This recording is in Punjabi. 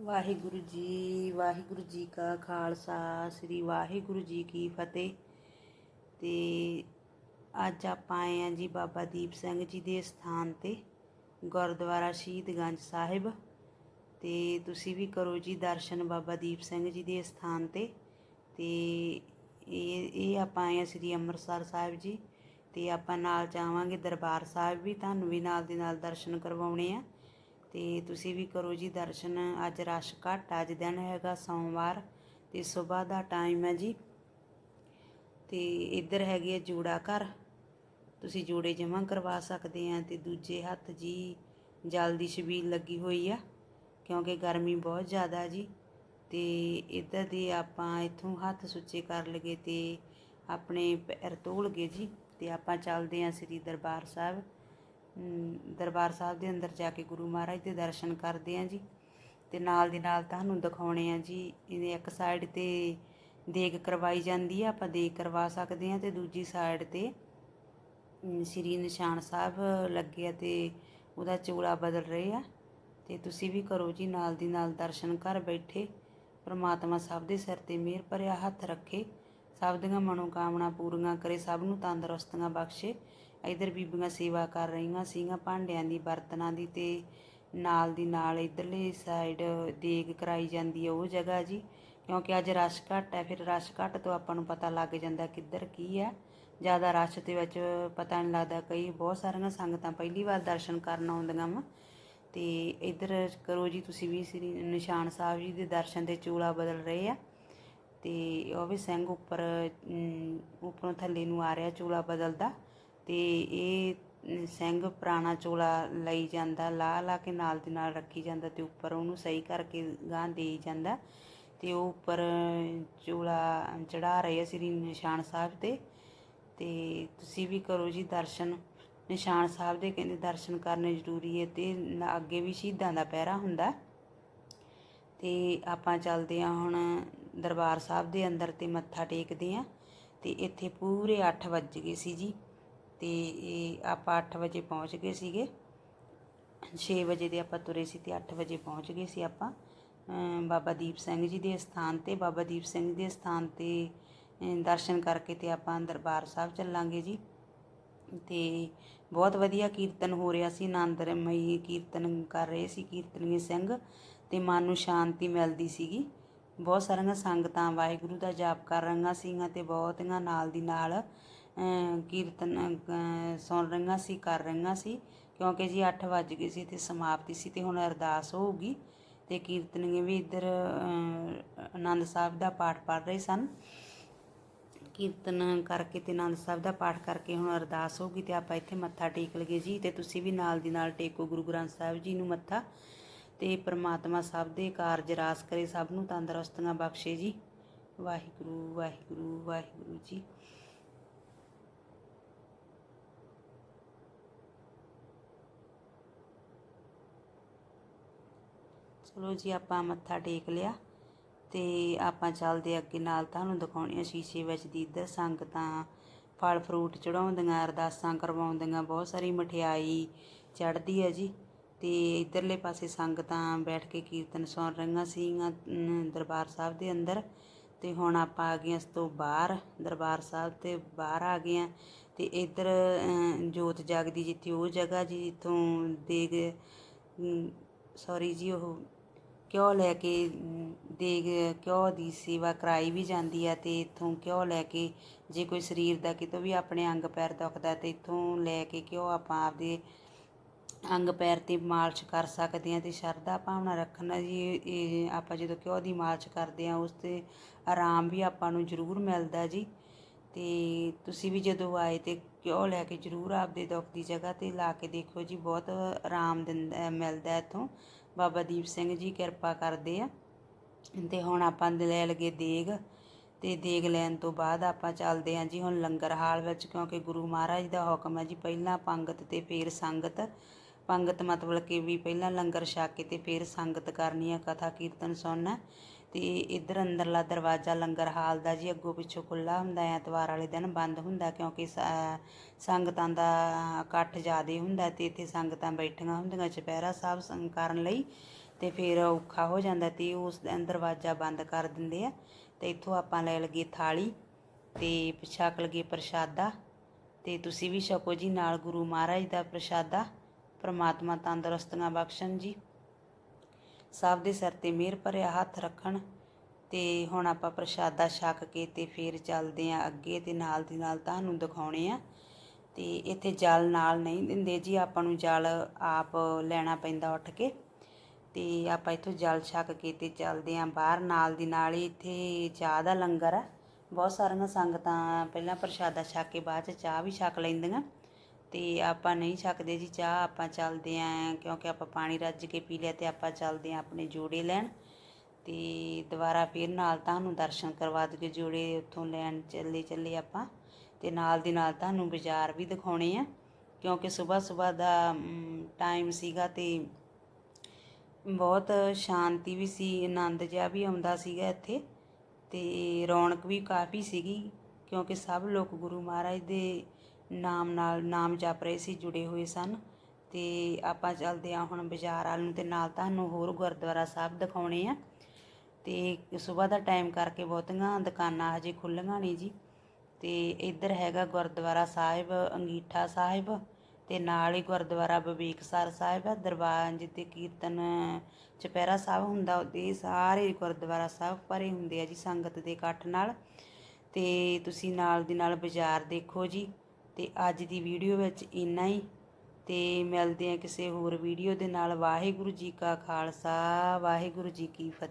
ਵਾਹਿਗੁਰੂ ਜੀ ਵਾਹਿਗੁਰੂ ਜੀ ਕਾ ਖਾਲਸਾ, ਸ੍ਰੀ ਵਾਹਿਗੁਰੂ ਜੀ ਕੀ ਫਤਿਹ। ਤੇ ਅੱਜ ਆਪਾਂ ਆਏ ਆ ਜੀ ਬਾਬਾ ਦੀਪ ਸਿੰਘ ਜੀ ਦੇ ਸਥਾਨ ਤੇ, ਗੁਰਦੁਆਰਾ ਸ਼ਹੀਦਗੰਜ ਸਾਹਿਬ। ਤੇ ਤੁਸੀਂ ਵੀ ਕਰੋ ਜੀ ਦਰਸ਼ਨ ਬਾਬਾ ਦੀਪ ਸਿੰਘ ਜੀ ਦੇ ਸਥਾਨ ਤੇ। ਤੇ ਇਹ ਇਹ ਆਪਾਂ ਆਏ ਆ ਸ੍ਰੀ ਅੰਮ੍ਰਿਤਸਰ ਸਾਹਿਬ ਜੀ। ਤੇ ਆਪਾਂ ਨਾਲ ਜਾਵਾਂਗੇ ਦਰਬਾਰ ਸਾਹਿਬ ਵੀ, ਤੁਹਾਨੂੰ ਵੀ ਨਾਲ ਦੇ ਨਾਲ ਦਰਸ਼ਨ ਕਰਵਾਉਣੇ ਆ। ਤੇ ਤੁਸੀਂ ਵੀ ਕਰੋ ਜੀ ਦਰਸ਼ਨ। ਅੱਜ ਰਸ਼ ਘੱਟ ਆ, ਅੱਜ ਦਿਨ ਹੈਗਾ ਸੋਮਵਾਰ ਤੇ ਸਵੇਰ ਦਾ ਟਾਈਮ ਹੈ ਜੀ। ਤੇ ਇੱਧਰ ਹੈਗੀ ਹੈ ਜੂੜਾ ਘਰ। ਤੁਸੀਂ ਜੋੜੇ ਜਮ੍ਹਾਂ ਕਰਵਾ ਸਕਦੇ ਆ ਤੇ ਦੂਜੇ ਹੱਥ ਜੀ ਜਲ ਦੀ ਛਬੀਲ ਲੱਗੀ ਹੋਈ ਆ ਕਿਉਂਕਿ ਗਰਮੀ ਬਹੁਤ ਜ਼ਿਆਦਾ ਜੀ। ਤੇ ਇੱਧਰ ਦੇ ਆਪਾਂ ਇੱਥੋਂ ਹੱਥ ਸੁੱਚੇ ਕਰ ਲਗੇ ਤੇ ਆਪਣੇ ਪੈਰ ਧੋਲ ਗਏ ਜੀ। ਤੇ ਆਪਾਂ ਚੱਲਦੇ ਆ ਸ੍ਰੀ ਦਰਬਾਰ ਸਾਹਿਬ। ਦਰਬਾਰ ਸਾਹਿਬ ਦੇ ਅੰਦਰ ਜਾ ਕੇ ਗੁਰੂ ਮਹਾਰਾਜ ਦੇ ਦਰਸ਼ਨ ਕਰਦੇ ਆ ਜੀ ਤੇ ਨਾਲ ਦੀ ਨਾਲ ਤੁਹਾਨੂੰ ਦਿਖਾਉਣੇ ਆ ਜੀ, ਇਹਦੇ ਇੱਕ ਸਾਈਡ ਤੇ ਦੇਗ ਕਰਵਾਈ ਜਾਂਦੀ ਆ, ਆਪਾਂ ਦੇਗ ਕਰਵਾ ਸਕਦੇ ਆ ਤੇ ਦੂਜੀ ਸਾਈਡ ਤੇ ਸ੍ਰੀ ਨਿਸ਼ਾਨ ਸਾਹਿਬ ਲੱਗੇ ਆ ਤੇ ਉਹਦਾ ਚੋਲਾ ਬਦਲ ਰਹੇ ਆ ਤੇ ਤੁਸੀਂ ਵੀ ਕਰੋ ਜੀ ਨਾਲ ਦੀ ਨਾਲ ਦਰਸ਼ਨ ਕਰ ਬੈਠੇ, ਪਰਮਾਤਮਾ ਸਭ ਦੇ ਸਿਰ ਤੇ ਮਿਹਰ ਭਰਿਆ ਹੱਥ ਰੱਖੇ, ਸਭ ਦੀਆਂ ਮਨੋਕਾਮਨਾ ਪੂਰੀਆਂ ਕਰੇ, ਸਭ ਨੂੰ ਤੰਦਰੁਸਤੀਆਂ ਬਖਸ਼ੇ ਇਧਰ ਬੀਬੀਆਂ ਸੇਵਾ ਕਰ ਰਹੀਆਂ ਸੀਗੀਆਂ ਭਾਂਡਿਆਂ ਦੀ, ਬਰਤਨਾਂ ਦੀ ਤੇ ਨਾਲ ਦੀ ਨਾਲ ਇਧਰਲੇ ਸਾਈਡ ਦੇਗ ਕਰਾਈ ਜਾਂਦੀ ਹੈ ਉਹ ਜਗ੍ਹਾ ਜੀ। ਕਿਉਂਕਿ ਅੱਜ ਰਸ਼ ਘੱਟ ਹੈ, ਫਿਰ ਰਸ਼ ਘੱਟ ਤੋਂ ਆਪਾਂ ਨੂੰ ਪਤਾ ਲੱਗ ਜਾਂਦਾ ਕਿੱਧਰ ਕੀ ਹੈ। ਜ਼ਿਆਦਾ ਰਸ਼ ਦੇ ਵਿੱਚ ਪਤਾ ਨਹੀਂ ਲੱਗਦਾ ਕਈ ਬਹੁਤ ਸਾਰੀਆਂ ਸੰਗਤਾਂ ਪਹਿਲੀ ਵਾਰ ਦਰਸ਼ਨ ਕਰਨ ਆਉਂਦੀਆਂ ਵਾ। ਤੇ ਇਧਰ ਕਰੋ ਜੀ, ਤੁਸੀਂ ਵੀ ਸ੍ਰੀ ਨਿਸ਼ਾਨ ਸਾਹਿਬ ਜੀ ਦੇ ਦਰਸ਼ਨ 'ਤੇ ਚੂਲਾ ਬਦਲ ਰਹੇ ਆ। ਤੇ ਉਹ ਵੀ ਸਿੰਘ ਉੱਪਰ ਉੱਪਰੋਂ ਥੱਲੇ ਨੂੰ ਆ ਰਿਹਾ ਚੂਲਾ ਬਦਲਦਾ। ਅਤੇ ਇਹ ਸਿੰਘ ਪੁਰਾਣਾ ਚੋਲਾ ਲਈ ਜਾਂਦਾ, ਲਾਹ ਲਾਹ ਕੇ ਨਾਲ ਦੀ ਨਾਲ ਰੱਖੀ ਜਾਂਦਾ ਅਤੇ ਉੱਪਰ ਉਹਨੂੰ ਸਹੀ ਕਰਕੇ ਗਾਂਹ ਦੇਈ ਜਾਂਦਾ ਅਤੇ ਉਹ ਉੱਪਰ ਚੋਲਾ ਚੜ੍ਹਾ ਰਹੇ ਆ ਸ੍ਰੀ ਨਿਸ਼ਾਨ ਸਾਹਿਬ ਤੇ ਅਤੇ ਤੁਸੀਂ ਵੀ ਕਰੋ ਜੀ ਦਰਸ਼ਨ। ਨਿਸ਼ਾਨ ਸਾਹਿਬ ਦੇ ਕਹਿੰਦੇ ਦਰਸ਼ਨ ਕਰਨੇ ਜ਼ਰੂਰੀ ਹੈ ਅਤੇ ਅੱਗੇ ਵੀ ਸ਼ਹੀਦਾਂ ਦਾ ਪਹਿਰਾ ਹੁੰਦਾ। ਤੇ ਆਪਾਂ ਚੱਲਦੇ ਆ ਹੁਣ ਦਰਬਾਰ ਸਾਹਿਬ ਦੇ ਅੰਦਰ ਤੇ ਮੱਥਾ ਟੇਕਦੇ ਆ ਤੇ ਇੱਥੇ ਪੂਰੇ 8 ਵੱਜ ਗਏ ਸੀ ਜੀ। ਤੇ ਇਹ ਆਪਾਂ 8 ਵਜੇ ਪਹੁੰਚ ਗਏ ਸੀਗੇ। 6 ਵਜੇ ਦੇ ਆਪਾਂ ਤੁਰੇ ਸੀ ਤੇ 8 ਵਜੇ ਪਹੁੰਚ ਗਏ ਸੀ ਆਪਾਂ। ਬਾਬਾ ਦੀਪ ਸਿੰਘ ਜੀ ਦੇ ਸਥਾਨ ਤੇ, ਬਾਬਾ ਦੀਪ ਸਿੰਘ ਦੇ ਸਥਾਨ ਤੇ ਦਰਸ਼ਨ ਕਰਕੇ ਤੇ ਆਪਾਂ ਦਰਬਾਰ ਸਾਹਿਬ ਚੱਲਾਂਗੇ ਜੀ। ਤੇ ਬਹੁਤ ਵਧੀਆ ਕੀਰਤਨ ਹੋ ਰਿਹਾ ਸੀ, ਆਨੰਦਮਈ ਕੀਰਤਨ ਕਰ ਰਹੇ ਸੀ ਕੀਰਤਨੀ ਸਿੰਘ ਤੇ ਮਨ ਨੂੰ ਸ਼ਾਂਤੀ ਮਿਲਦੀ ਸੀਗੀ। ਬਹੁਤ ਸਾਰੀਆਂ ਸੰਗਤਾਂ ਵਾਹਿਗੁਰੂ ਦਾ ਜਾਪ ਕਰ ਰਹੀਆਂ ਸੀਗੀਆਂ ਤੇ ਬਹੁਤੀਆਂ ਨਾਲ ਦੀ ਨਾਲ ਕੀਰਤਨ ਸੁਣ ਰਹੀਆਂ ਸੀ, ਕਰ ਰਹੀਆਂ ਸੀ, ਕਿਉਂਕਿ ਜੀ 8 ਵੱਜ ਗਏ ਸੀ ਤੇ ਸਮਾਪਤੀ ਸੀ ਤੇ ਹੁਣ ਅਰਦਾਸ ਹੋਊਗੀ ਤੇ ਕੀਰਤਨੀਏ ਵੀ ਇੱਧਰ ਆਨੰਦ ਸਾਹਿਬ ਦਾ ਪਾਠ ਪੜ੍ਹ ਰਹੇ ਸਨ। ਕੀਰਤਨ ਕਰਕੇ ਤੇ ਆਨੰਦ ਸਾਹਿਬ ਦਾ ਪਾਠ ਕਰਕੇ ਹੁਣ ਅਰਦਾਸ ਹੋਊਗੀ ਤੇ ਆਪਾਂ ਇੱਥੇ ਮੱਥਾ ਟੇਕ ਲਈਏ ਜੀ ਤੇ ਤੁਸੀਂ ਵੀ ਨਾਲ ਦੀ ਨਾਲ ਟੇਕੋ, ਗੁਰੂ ਗ੍ਰੰਥ ਸਾਹਿਬ ਜੀ ਨੂੰ ਮੱਥਾ ਤੇ ਪ੍ਰਮਾਤਮਾ ਸਭ ਦੇ ਕਾਰਜ ਰਾਸ ਕਰੇ ਸਭ ਨੂੰ ਤੰਦਰੁਸਤੀਆਂ ਬਖਸ਼ੇ ਜੀ। ਵਾਹਿਗੁਰੂ ਵਾਹਿਗੁਰੂ ਵਾਹਿਗੁਰੂ ਜੀ। ਚਲੋ ਜੀ ਆਪਾਂ ਮੱਥਾ ਟੇਕ ਲਿਆ ਤੇ ਆਪਾਂ ਚੱਲਦੇ ਅੱਗੇ ਨਾਲ ਤੁਹਾਨੂੰ ਦਿਖਾਉਣੀਆਂ ਸ਼ੀਸ਼ੇ ਵਿੱਚ ਦੀ ਇੱਧਰ ਸੰਗਤਾਂ ਫਲ ਫਰੂਟ ਚੜਾਉਂਦੀਆਂ ਅਰਦਾਸਾਂ ਕਰਵਾਉਂਦੀਆਂ ਬਹੁਤ ਸਾਰੀ ਮਠਿਆਈ ਚੜ੍ਹਦੀ ਹੈ ਜੀ। ਤੇ ਇਧਰਲੇ ਪਾਸੇ ਸੰਗਤਾਂ ਬੈਠ ਕੇ ਕੀਰਤਨ ਸੁਣ ਰਹੀਆਂ ਸੀਗੀਆਂ ਦਰਬਾਰ ਸਾਹਿਬ ਦੇ ਅੰਦਰ। ਤੇ ਹੁਣ ਆਪਾਂ ਆ ਗਏ ਇਸ ਤੋਂ ਬਾਹਰ ਦਰਬਾਰ ਸਾਹਿਬ ਤੇ ਬਾਹਰ ਆ ਗਏ ਹਾਂ। ਤੇ ਇੱਧਰ ਅਮ, ਜੋਤ ਜਗਦੀ ਜਿੱਥੇ ਉਹ ਜਗ੍ਹਾ ਜੀ ਜਿੱਥੋਂ ਦੇਗ ਸੌਰੀ ਜੀ ਉਹ ਘਿਓ ਲੈ ਕੇ ਅਮ, ਦੇਗ ਘਿਓ ਦੀ ਸੇਵਾ ਕਰਾਈ ਵੀ ਜਾਂਦੀ ਹੈ ਅਤੇ ਇੱਥੋਂ ਘਿਓ ਲੈ ਕੇ ਜੇ ਕੋਈ ਸਰੀਰ ਦਾ ਕਿਤੋਂ ਵੀ ਆਪਣੇ ਅੰਗ ਪੈਰ ਦੁਖਦਾ ਤਾਂ ਇੱਥੋਂ ਲੈ ਕੇ ਘਿਓ ਆਪਾਂ ਆਪਦੇ ਅੰਗ ਪੈਰ ਤੇ ਮਾਲਿਸ਼ ਕਰ ਸਕਦੇ ਹਾਂ ਅਤੇ ਸ਼ਰਧਾ ਭਾਵਨਾ ਰੱਖਣਾ ਜੀ ਇਹ- ਆਪਾਂ ਜਦੋਂ ਘਿਓ ਦੀ ਮਾਲਿਸ਼ ਕਰਦੇ ਹਾਂ ਉਸ ਤੇ ਆਰਾਮ ਵੀ ਆਪਾਂ ਨੂੰ ਜ਼ਰੂਰ ਮਿਲਦਾ ਜੀ। ਅਤੇ ਤੁਸੀਂ ਵੀ ਜਦੋਂ ਆਏ ਤੇ ਘਿਓ ਲੈ ਕੇ ਜ਼ਰੂਰ ਆਪਦੇ ਦੁੱਖ ਦੀ ਜਗ੍ਹਾ ਤੇ ਲਾ ਕੇ ਦੇਖੋ ਜੀ ਬਹੁਤ ਆਰਾਮ ਦਿੰਦਾ ਮਿਲਦਾ ਇੱਥੋਂ। ਬਾਬਾ ਦੀਪ ਸਿੰਘ ਜੀ ਕਿਰਪਾ ਕਰਦੇ ਆ। ਤੇ ਹੁਣ ਆਪਾਂ ਲੈ ਲਗੇ ਦੇਗ। ਤੇ ਦੇਗ ਲੈਣ ਤੋਂ ਬਾਅਦ ਆਪਾਂ ਚੱਲਦੇ ਹਾਂ ਜੀ ਹੁਣ ਲੰਗਰ ਹਾਲ ਵਿੱਚ, ਕਿਉਂਕਿ ਗੁਰੂ ਮਹਾਰਾਜ ਦਾ ਹੁਕਮ ਹੈ ਜੀ ਪਹਿਲਾਂ ਪੰਗਤ ਤੇ ਫੇਰ ਸੰਗਤ। ਪੰਗਤ ਮਤਲਬ ਕਿ ਵੀ ਪਹਿਲਾਂ ਲੰਗਰ ਛਕ ਕੇ ਤੇ ਫੇਰ ਸੰਗਤ ਕਰਨੀ ਆ, ਕਥਾ ਕੀਰਤਨ ਸੁਣਨਾ। ਤੇ ਇੱਧਰ ਅੰਦਰਲਾ ਦਰਵਾਜ਼ਾ ਲੰਗਰ ਹਾਲ ਦਾ ਜੀ, ਅੱਗੋਂ ਪਿੱਛੋਂ ਖੁੱਲਾ ਹੁੰਦਾ ਹੈ, ਐਤਵਾਰ ਵਾਲੇ ਦਿਨ ਬੰਦ ਹੁੰਦਾ ਕਿਉਂਕਿ ਸ- ਸੰਗਤਾਂ ਦਾ ਇਕੱਠ ਜ਼ਿਆਦਾ ਹੁੰਦਾ ਤੇ ਇੱਥੇ ਸੰਗਤਾਂ ਬੈਠੀਆਂ ਹੁੰਦੀਆਂ ਚੁਪਹਿਰਾ ਸਾਹਿਬ ਸੰ- ਕਰਨ ਲਈ ਤੇ ਫਿਰ ਔਖਾ ਹੋ ਜਾਂਦਾ ਤੇ ਉਸ ਦਾ ਦਰਵਾਜ਼ਾ ਬੰਦ ਕਰ ਦਿੰਦੇ ਆ ਤੇ ਇੱਥੋਂ ਆਪਾਂ ਲੈ ਲਈਏ ਥਾਲੀ ਤੇ ਛਕ ਲਈਏ ਪ੍ਰਸ਼ਾਦਾ ਤੇ ਤੁਸੀਂ ਵੀ ਛਕੋ ਜੀ ਨਾਲ ਗੁਰੂ ਮਹਾਰਾਜ ਦਾ ਪ੍ਰਸ਼ਾਦਾ, ਪਰਮਾਤਮਾ ਤੰਦਰੁਸਤੀਆਂ ਬਖਸ਼ਣ ਜੀ। ਸਭ ਦੇ ਸਿਰ ਤੇ ਮਿਹਰ ਭਰਿਆ ਹੱਥ ਰੱਖਣ ਤੇ ਹੁਣ ਆਪਾਂ ਪ੍ਰਸ਼ਾਦਾ ਛਕ ਕੇ ਤੇ ਫਿਰ ਚੱਲਦੇ ਆਂ ਅੱਗੇ ਤੇ ਨਾਲ ਦੀ ਨਾਲ ਤੁਹਾਨੂੰ ਦਿਖਾਉਣੇ ਆ। ਤੇ ਇੱਥੇ ਜਲ ਨਾਲ ਨਹੀਂ ਦਿੰਦੇ ਜੀ, ਆਪਾਂ ਨੂੰ ਜਲ ਆਪ ਲੈਣਾ ਪੈਂਦਾ ਉੱਠ ਕੇ। ਤੇ ਆਪਾਂ ਇੱਥੋਂ ਜਲ ਛਕ ਕੇ ਤੇ ਚੱਲਦੇ ਆਂ ਬਾਹਰ। ਨਾਲ ਦੀ ਨਾਲ ਹੀ ਇੱਥੇ ਚਾਹ ਦਾ ਲੰਗਰ ਆ। ਬਹੁਤ ਸਾਰੀਆਂ ਸੰਗਤਾਂ ਪਹਿਲਾਂ ਪ੍ਰਸ਼ਾਦਾ ਛਕ ਕੇ ਬਾਅਦ ਚ ਚਾਹ ਵੀ ਛਕ ਲੈਂਦੀਆਂ। ਤੇ ਆਪਾਂ ਨਹੀਂ ਛਕਦੇ ਜੀ ਚਾਹ, ਆਪਾਂ ਚੱਲਦੇ ਆਂ, ਕਿਉਂਕਿ ਆਪਾਂ ਪਾਣੀ ਰੱਜ ਕੇ ਪੀ ਲਿਆ ਤੇ ਆਪਾਂ ਚੱਲਦੇ ਆਂ ਆਪਣੇ ਜੋੜੇ ਲੈਣ। ਤੇ ਦੁਬਾਰਾ ਫਿਰ ਨਾਲ ਤੁਹਾਨੂੰ ਦਰਸ਼ਨ ਕਰਵਾ ਦਈਏ ਜੋੜੇ ਉੱਥੋਂ ਲੈਣ ਚੱਲੇ ਚੱਲੇ ਆਪਾਂ। ਤੇ ਨਾਲ ਦੀ ਨਾਲ ਤੁਹਾਨੂੰ ਬਾਜ਼ਾਰ ਵੀ ਦਿਖਾਉਣੇ ਆ, ਕਿਉਂਕਿ ਸਵੇਰ ਸਵੇਰ ਦਾ ਟਾਈਮ ਸੀਗਾ ਤੇ ਬਹੁਤ ਸ਼ਾਂਤੀ ਵੀ ਸੀ, ਆਨੰਦ ਜਿਹਾ ਵੀ ਆਉਂਦਾ ਸੀਗਾ ਇੱਥੇ। ਤੇ ਰੌਣਕ ਵੀ ਕਾਫੀ ਸੀਗੀ, ਕਿਉਂਕਿ ਸਭ ਲੋਕ ਗੁਰੂ ਮਹਾਰਾਜ ਦੇ ਨਾਮ ਨਾਲ ਨਾਮ ਜਪ ਰਹੇ ਸੀ, ਜੁੜੇ ਹੋਏ ਸਨ। ਤੇ ਆਪਾਂ ਚੱਲਦੇ ਆ ਹੁਣ ਬਾਜ਼ਾਰ ਵਾਲ ਨੂੰ ਤੇ ਨਾਲ ਤੁਹਾਨੂੰ ਹੋਰ ਗੁਰਦੁਆਰਾ ਸਾਹਿਬ ਦਿਖਾਉਣੇ ਆ। ਤੇ ਸਵੇਰ ਦਾ ਟਾਈਮ ਕਰਕੇ ਬਹੁਤੀਆਂ ਦੁਕਾਨਾਂ ਹਜੇ ਖੁੱਲੀਆਂ ਨਹੀਂ ਜੀ। ਤੇ ਇੱਧਰ ਹੈਗਾ ਗੁਰਦੁਆਰਾ ਸਾਹਿਬ, ਅੰਗੀਠਾ ਸਾਹਿਬ ਤੇ ਨਾਲ ਹੀ ਗੁਰਦੁਆਰਾ ਬਬੀਕਸਰ ਸਾਹਿਬ ਹੈ ਦਰਬਾਰ ਜਿੱਥੇ ਕੀਰਤਨ, ਚਪਹਿਰਾ ਸਾਹਿਬ ਹੁੰਦਾ ਉਹਦੇ ਸਾਰੇ ਗੁਰਦੁਆਰਾ ਸਾਹਿਬ ਭਰੇ ਹੁੰਦੇ ਆ ਜੀ ਸੰਗਤ ਦੇ ਇਕੱਠ ਨਾਲ। ਤੇ ਤੁਸੀਂ ਨਾਲ ਦੀ ਨਾਲ ਬਾਜ਼ਾਰ ਦੇਖੋ ਜੀ। ਅਤੇ ਅੱਜ ਦੀ ਵੀਡੀਓ ਵਿੱਚ ਇੰਨਾ ਹੀ। ਅਤੇ ਮਿਲਦੇ ਹਾਂ ਕਿਸੇ ਹੋਰ ਵੀਡੀਓ ਦੇ ਨਾਲ। ਵਾਹਿਗੁਰੂ ਜੀ ਕਾ ਖਾਲਸਾ। ਵਾਹਿਗੁਰੂ ਜੀ ਕੀ ਫਤਿਹ।